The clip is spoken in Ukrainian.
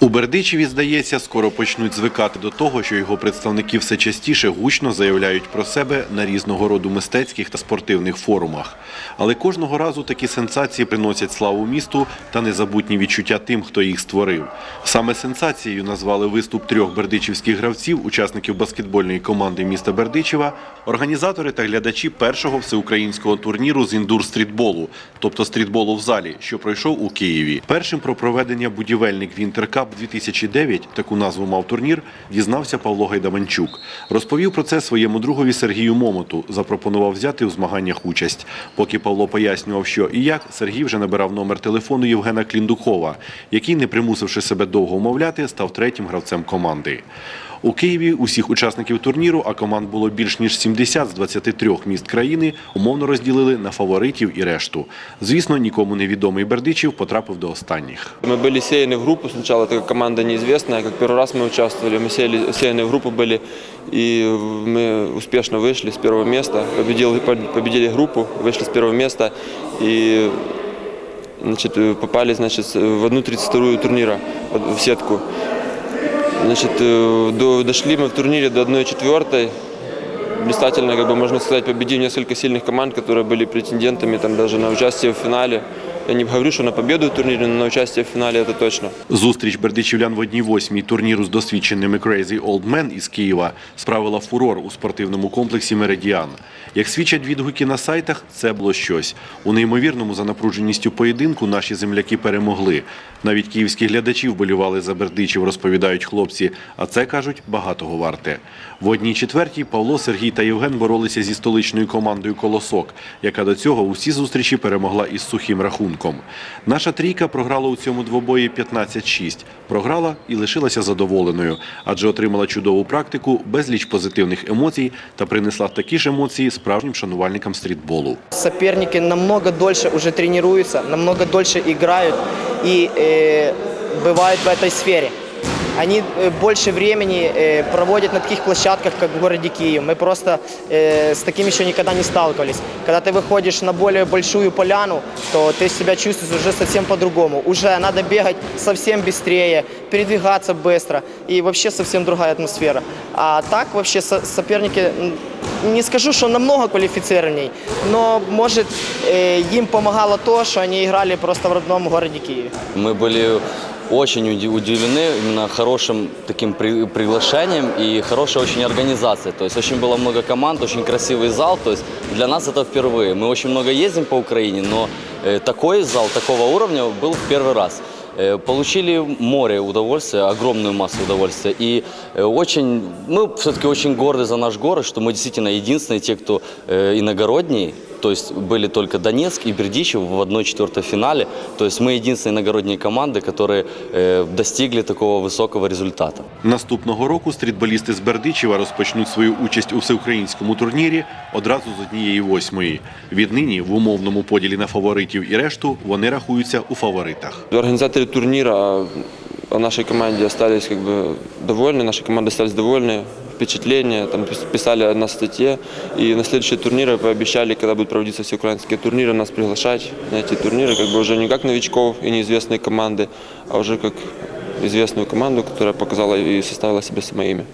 У Бердичеві, здається, скоро почнуть звикати до того, що його представники все частіше гучно заявляють про себе на різного роду мистецьких та спортивних форумах. Але кожного разу такі сенсації приносять славу місту та незабутні відчуття тим, хто їх створив. Саме сенсацією назвали виступ трьох бердичівських гравців, учасників баскетбольної команди міста Бердичева, організатори та глядачі першого всеукраїнського турніру з індур-стрітболу, тобто стрітболу в залі, що пройшов у Києві. Першим про проведення будівельник Вінтеркап 2009, таку назву мав турнір, дізнався Павло Гайдаманчук. Розповів про це своєму другові Сергію Момоту, запропонував взяти у змаганнях участь. Поки Павло пояснював, що і як, Сергій вже набирав номер телефону Євгена Кліндукова, який, не примусивши себе довго умовляти, став третім гравцем команди. У Києві усіх учасників турніру, а команд було більш ніж 70 з 23 міст країни, умовно розділили на фаворитів і решту. Звісно, нікому невідомий Бердичів потрапив до останніх. Мы были сеяны в группу, сначала это команда неизвестная, как первый раз мы участвовали, мы сеяли, сеяны в группу были, и мы успешно вышли с первого места, победили, победили группу, вышли с первого места, и значит, попали значит, в одну 32-ю турнира в сетку. Значит, э, до- дошли мы в турнире до 1-4, блистательно, как бы можно сказать, победив несколько сильных команд, которые были претендентами там, даже на участие в финале. Я не говорю, что на победу в турнире, но на участие в финале это точно. Зустріч бердичівлян в одній восьмій турніру з досвідченими Crazy Old Men із Києва справила фурор у спортивному комплексі Меридіан. Як свідчать відгуки на сайтах, це було щось. У неймовірному за напруженістю поєдинку наші земляки перемогли. Навіть київські глядачі вболівали за бердичів, розповідають хлопці. А це кажуть багатого варте. В одній четвертій Павло, Сергій та Євген боролися зі столичною командою Колосок, яка до цього усі зустрічі перемогла із сухим рахунком Наша трійка програла у цьому двобої 15-6. Програла і лишилася задоволеною, адже отримала чудову практику, безліч позитивних емоцій та принесла такі ж емоції справжнім шанувальникам стрітболу. Соперники намного дольше уже тренируются, намного дольше играют и э, бывают в этой сфере. Они э, больше времени э, проводят на таких площадках, как в городе Киев. Мы просто э, с таким еще никогда не сталкивались. Когда ты выходишь на более большую поляну, то ты себя чувствуешь уже совсем по-другому. Уже надо бегать совсем быстрее, передвигаться быстро. И вообще совсем другая атмосфера. А так вообще со- соперники, м, не скажу, что намного квалифицированней, но может э, им помогало то, что они играли просто в родном городе Киеве. Мы были очень уди- удивлены именно хорошим таким при- приглашением и хорошей очень организацией. То есть очень было много команд, очень красивый зал. То есть для нас это впервые. Мы очень много ездим по Украине, но э, такой зал, такого уровня был в первый раз. Э, Получили море удовольствия, огромную массу удовольствия. И э, очень, мы все-таки очень горды за наш город, что мы действительно единственные те, кто э, иногородние. То есть были только Донецк и Бердичев в 1-4 финале. То есть мы единственные иногородние команды, которые э, достигли такого высокого результата. Наступного року стрітболісти з Бердичева розпочнуть свою участь у всеукраїнському турнірі одразу з однієї восьмої. Віднині в умовному поділі на фаворитів і решту вони рахуються у фаворитах. Организаторы турнира о нашей команде остались как бы довольны, наша команда остались довольны, впечатления, там пис- писали на статье, и на следующие турниры пообещали, когда будут проводиться все украинские турниры, нас приглашать на эти турниры, как бы уже не как новичков и неизвестные команды, а уже как известную команду, которая показала и составила себе самое имя.